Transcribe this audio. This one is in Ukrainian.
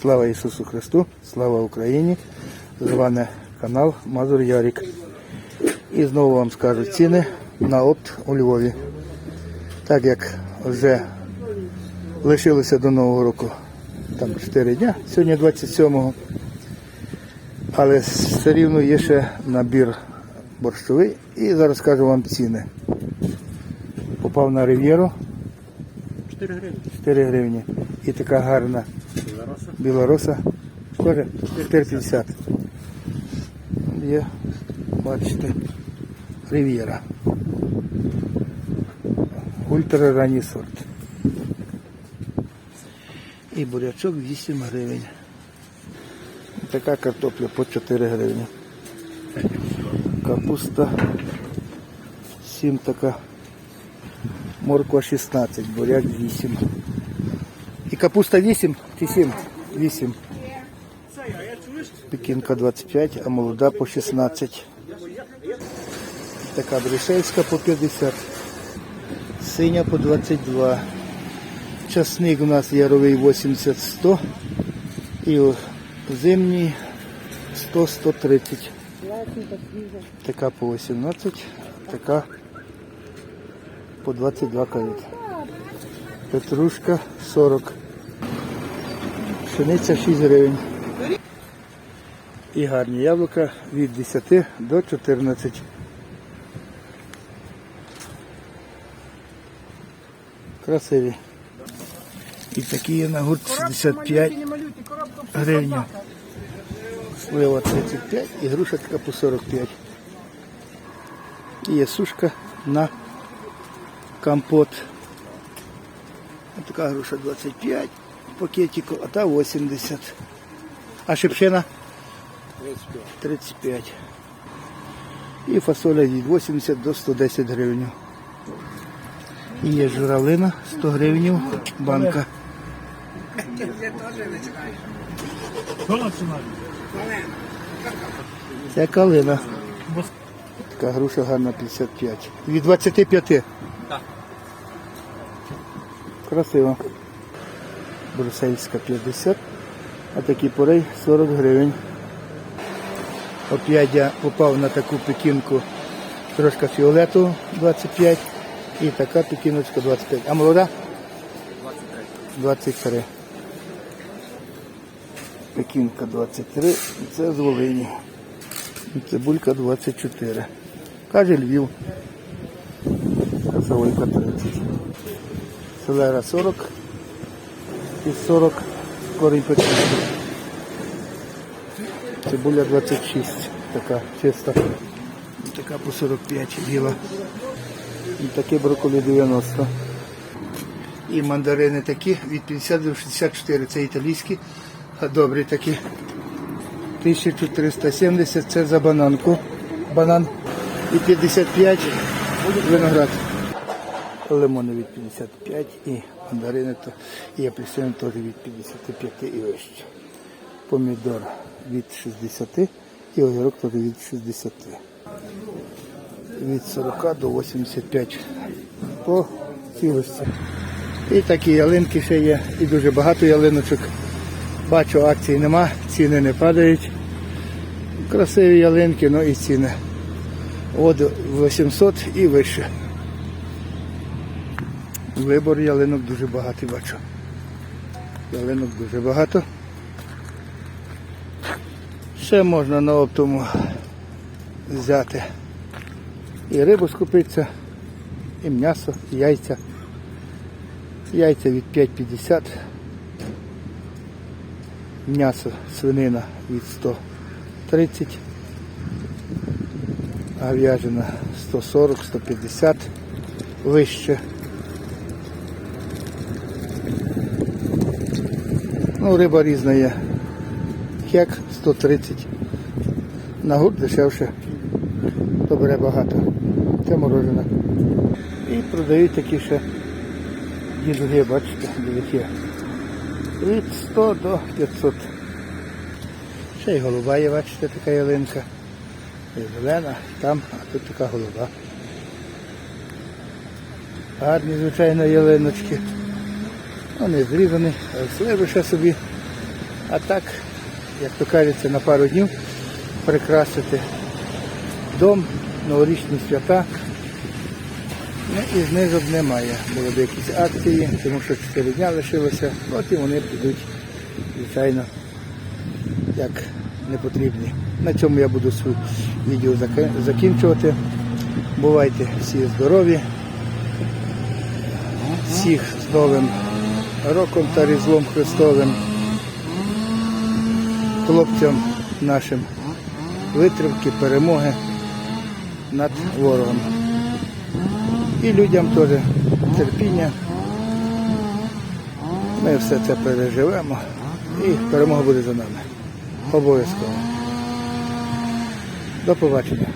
Слава Ісусу Христу, слава Україні! З вами канал Мазур Ярік. І знову вам скажу ціни на опт у Львові. Так як вже лишилося до Нового року там 4 дня, сьогодні 27-го. Але все рівно є ще набір борщовий. І зараз скажу вам ціни. Попав на рив'єру 4 гривні. 4 гривні. І така гарна Білороса. Теж 4,50. Є, бачите, рив'єра. Ультра ранній сорт. І бурячок 8 гривень. Така картопля по 4 гривні. Капуста 7 така. Морква 16, буряк 8. І капуста 8 чи 7? 8. Пекінка 25, а молода по 16. Така брюссельська по 50. Синя по 22. Часник у нас яровий 80-100. І зимній 100-130. Така по 18, така по 22 каліт. Петрушка 40. Пшениця 6 гривень. І гарні яблука від 10 до 14. Красиві. І такі є на гурт 65 гривень. Слива 35 і груша така по 45. І є сушка на компот. Ось така груша 25 пакетику, а та 80. А шипшина? 35. І фасоля від 80 до 110 гривень. І є журавлина 100 гривень банка. Що ціна? Це калина. Така груша гарна 55. Від 25. Так. Красиво. Брусельська 50. А такий порей 40 гривень. Оп'ять я попав на таку пекінку трошки фіолетову 25 і така пекіночка 25. А молода? 23. Пекінка 23. Це з Волині. Цибулька 24. Каже Львів. Савойка 30. Селера 40 і 40 корінь петрушки. Цибуля 26, така чиста. Така по 45 біла. І таке брокколі 90. І мандарини такі від 50 до 64. Це італійські, а добрі такі. 1370 це за бананку. Банан і 55 виноград. Лимони від 55 і мандарини і апельсини теж від 55 і вище. Помідор від 60 і огірок теж від 60. Від 40 до 85 по цілості. І такі ялинки ще є, і дуже багато ялиночок. Бачу, акцій нема, ціни не падають. Красиві ялинки, ну і ціни. От 800 і вище. Вибор ялинок дуже багатий бачу. Ялинок дуже багато. Ще можна на оптому взяти і рибу скупитися, і м'ясо, і яйця. Яйця від 5,50. М'ясо свинина від 130. Говяжина 140-150 вище. Ну, риба різна є. Хек 130. На гурт дешевше. То бере багато. Це морожене. І продають такі ще дідуги, бачите, дивіться. Від 100 до 500. Ще й голуба є, бачите, така ялинка. І зелена, там, а тут така голуба. Гарні, звичайно, ялиночки. Зрізані, а сливи ще собі А так, як то кажеться, на пару днів прикрасити дом, новорічні свята. Ну і знижок немає. Були б якісь акції, тому що 4 дня лишилося, от і вони підуть, звичайно, як не потрібні. На цьому я буду своє відео закінчувати. Бувайте всі здорові. Всіх з Новим роком та Різдвом Христовим. Хлопцям нашим витримки, перемоги над ворогом. І людям теж терпіння. Ми все це переживемо і перемога буде за нами. Обов'язково. До побачення.